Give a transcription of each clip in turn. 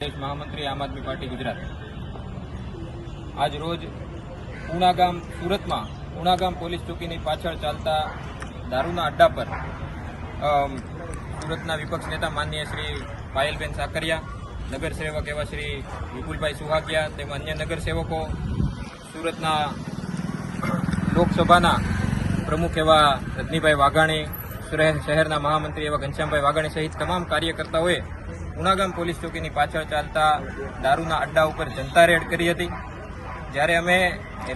પ્રદેશ મહામંત્રી આમ આદમી પાર્ટી ગુજરાત. આજ રોજ ઉણાગામ સુરતમાં ઉણાગામ પોલીસ ચોકીની પાછળ ચાલતા દારૂના અડ્ડા પર સુરતના વિપક્ષ નેતા માનનીય શ્રી પાયલબેન સાકરિયા, નગરસેવક એવા શ્રી વિપુલભાઈ સુહાગિયા તેમજ અન્ય નગરસેવકો, સુરતના લોકસભાના પ્રમુખ એવા રજનીભાઈ વાઘાણી શહેર- શહેરના મહામંત્રી એવા ઘનશ્યામભાઈ વાઘાણી સહિત તમામ કાર્યકર્તાઓએ ઉનાગામ પોલીસ ચોકીની પાછળ ચાલતા દારૂના અડ્ડા ઉપર જનતા રેડ કરી હતી. જ્યારે અમે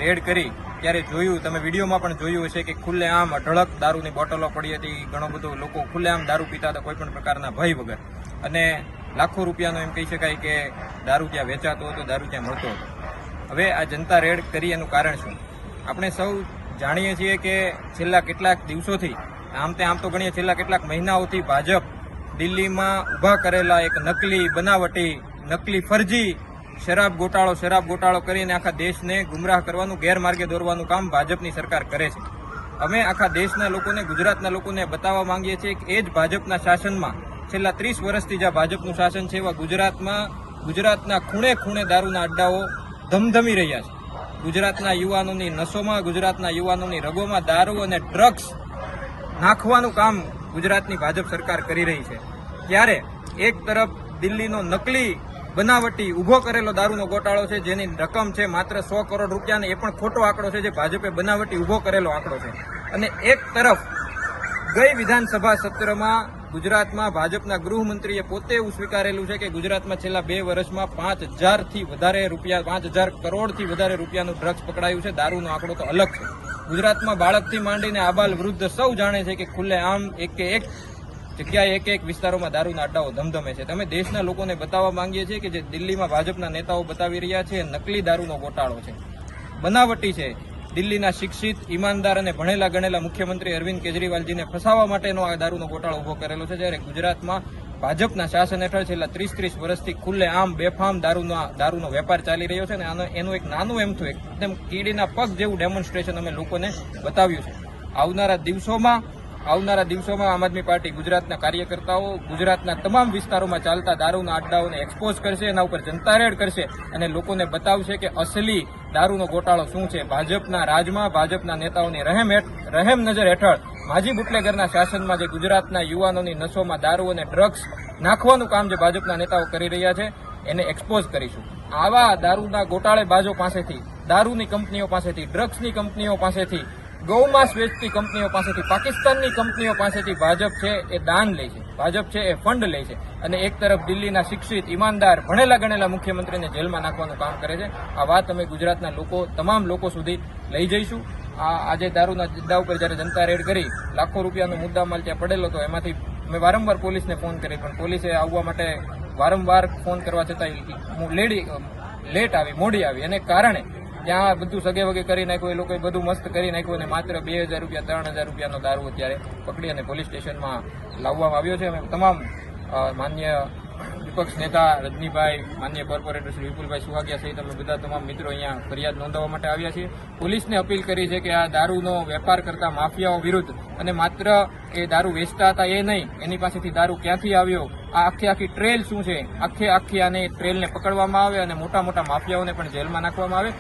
રેડ કરી, ત્યારે જોયું, તમે વિડીયોમાં પણ જોયું હશે કે ખુલ્લેઆમ અઢળક દારૂની બોટલો પડી હતી. ઘણો બધો લોકો ખુલ્લેઆમ દારૂ પીતા હતા કોઈ પણ પ્રકારના ભય વગર. અને લાખો રૂપિયાનો એમ કહી શકાય કે દારૂ ત્યાં વેચાતો હતો, દારૂ ત્યાં મળતો હતો. હવે આ જનતા રેડ કરી એનું કારણ શું? આપણે સૌ જાણીએ છીએ કે છેલ્લા કેટલાક દિવસોથી, આમ તે આમ તો ગણીએ, છેલ્લા કેટલાક મહિનાઓથી ભાજપ દિલ્હીમાં ઊભા કરેલા એક નકલી બનાવટી, નકલી ફરજી, શરાબ ગોટાળો શરાબ ગોટાળો કરીને આખા દેશને ગુમરાહ કરવાનું, ગેરમાર્ગે દોરવાનું કામ ભાજપની સરકાર કરે છે. અમે આખા દેશના લોકોને, ગુજરાતના લોકોને બતાવવા માંગીએ છીએ કે એ જ ભાજપના શાસનમાં છેલ્લા ત્રીસ વર્ષથી જ્યાં ભાજપનું શાસન છે, એવા ગુજરાતમાં, ગુજરાતના ખૂણે ખૂણે દારૂના અડ્ડાઓ ધમધમી રહ્યા છે. ગુજરાતના યુવાનોની નસોમાં, ગુજરાતના યુવાનોની રગોમાં દારૂ અને ડ્રગ્સ નાખવાનું કામ ગુજરાતની ભાજપ સરકાર કરી રહી છે. ત્યારે એક તરફ દિલ્હીનો નકલી બનાવટી ઊભો કરેલો દારૂનો ગોટાળો છે, જેની રકમ છે માત્ર સો કરોડ રૂપિયાને એ પણ ખોટો આંકડો છે જે ભાજપે બનાવટી ઊભો કરેલો આંકડો છે. અને એક તરફ ગઈ વિધાનસભા સત્રમાં ગુજરાતમાં ભાજપના ગૃહમંત્રીએ પોતે એવું સ્વીકારેલું છે કે ગુજરાતમાં છેલ્લા બે વર્ષમાં પાંચ હજારથી વધારે રૂપિયા, પાંચ હજાર કરોડથી વધારે રૂપિયાનું ડ્રગ્સ પકડાયું છે. દારૂનો આંકડો તો અલગ છે. ગુજરાતમાં બાળકથી માંડીને આબાલ વૃદ્ધ સૌ જાણે છે કે ખુલ્લે આમ એક કે એક જગ્યાએ એક એક વિસ્તારોમાં દારૂના અડ્ડાઓ ધમધમે છે. તમે દેશના લોકોને બતાવવા માંગીએ છીએ કે જે દિલ્હીમાં ભાજપના નેતાઓ બતાવી રહ્યા છે, નકલી દારૂનો ગોટાળો છે. બનાવટી છે. દિલ્હીના શિક્ષિત, ઈમાનદાર અને ભણેલા ગણેલા મુખ્યમંત્રી અરવિંદ કેજરીવાલજીને ફસાવવા માટેનો આ દારૂનો ગોટાળો ઊભો કરેલો છે. જ્યારે ગુજરાતમાં ભાજપના શાસન હેઠળ છેલ્લા ત્રીસ ત્રીસ વર્ષથી ખુલ્લે આમ બેફામ દારૂનો દારૂનો વેપાર ચાલી રહ્યો છે અને એનું એક નાનું એમ થયું, એકદમ કીડીના પગ જેવું ડેમોન્સ્ટ્રેશન અમે લોકોને બતાવ્યું છે. આવનારા દિવસોમાં આવનારા દિવસોમાં આમ આદમી પાર્ટી ગુજરાતના કાર્યકર્તાઓ ગુજરાતના તમામ વિસ્તારોમાં ચાલતા દારૂના અડ્ડાઓને એક્સપોઝ કરશે, એના ઉપર જનતા રેડ કરશે અને લોકોને બતાવશે કે અસલી દારૂનો ગોટાળો શું છે. ભાજપના રાજમાં, ભાજપના નેતાઓની રહેમ રહેમ નજર હેઠળ માજી બુટલેગરના શાસનમાં જે ગુજરાતના યુવાનોની નસોમાં દારૂ અને ડ્રગ્સ નાખવાનું કામ જે ભાજપના નેતાઓ કરી રહ્યા છે, એને એક્સપોઝ કરીશું. આવા દારૂના ગોટાળે બાજો પાસેથી, દારૂની કંપનીઓ પાસેથી ડ્રગ્સની કંપનીઓ પાસેથી, ગૌમાંસ વેચતી કંપનીઓ પાસેથી, પાકિસ્તાનની કંપનીઓ પાસેથી ભાજપ છે એ દાન લે છે. ભાજપ છે એ ફંડ લે છે. અને એક તરફ દિલ્હીના શિક્ષિત, ઈમાનદાર, ભણેલા ગણેલા મુખ્યમંત્રીને જેલમાં નાખવાનું કામ કરે છે. આ વાત અમે ગુજરાતના લોકો, તમામ લોકો સુધી લઈ જઈશું. આ આજે દારૂના જિદ્દા ઉપર જ્યારે જનતા રેડ કરી, લાખો રૂપિયાનો મુદ્દામાલ ત્યાં પડેલો હતો, એમાંથી મેં વારંવાર પોલીસને ફોન કરી પણ પોલીસે આવવા માટે વારંવાર ફોન કરવા છતાં લેડી, લેટ આવી, મોડી આવી. એને કારણે ત્યાં બધું સગે વગે કરી નાખ્યું, એ લોકોએ બધું મસ્ત કરી નાખ્યું અને માત્ર બે હજાર રૂપિયા, ત્રણ હજાર રૂપિયાનો દારૂ અત્યારે પકડી અને પોલીસ સ્ટેશનમાં લાવવામાં આવ્યો છે. તમામ માન્ય વિપક્ષ નેતા રજનીભાઈ, માન્ય કોર્પોરેટર શ્રી વિપુલભાઈ સુહાગિયા સહિત અમે બધા તમામ મિત્રો અહીંયા ફરિયાદ નોંધાવવા માટે આવ્યા છીએ. પોલીસને અપીલ કરી છે કે આ દારૂનો વેપાર કરતા માફિયાઓ વિરુદ્ધ અને માત્ર એ દારૂ વેચતા હતા એ નહીં, એની પાસેથી દારૂ ક્યાંથી આવ્યો? આ આખી આખી ટ્રેલ શું છે? આખી આખી આને ટ્રેલને પકડવામાં આવે અને મોટા મોટા માફિયાઓને પણ જેલમાં નાખવામાં આવે.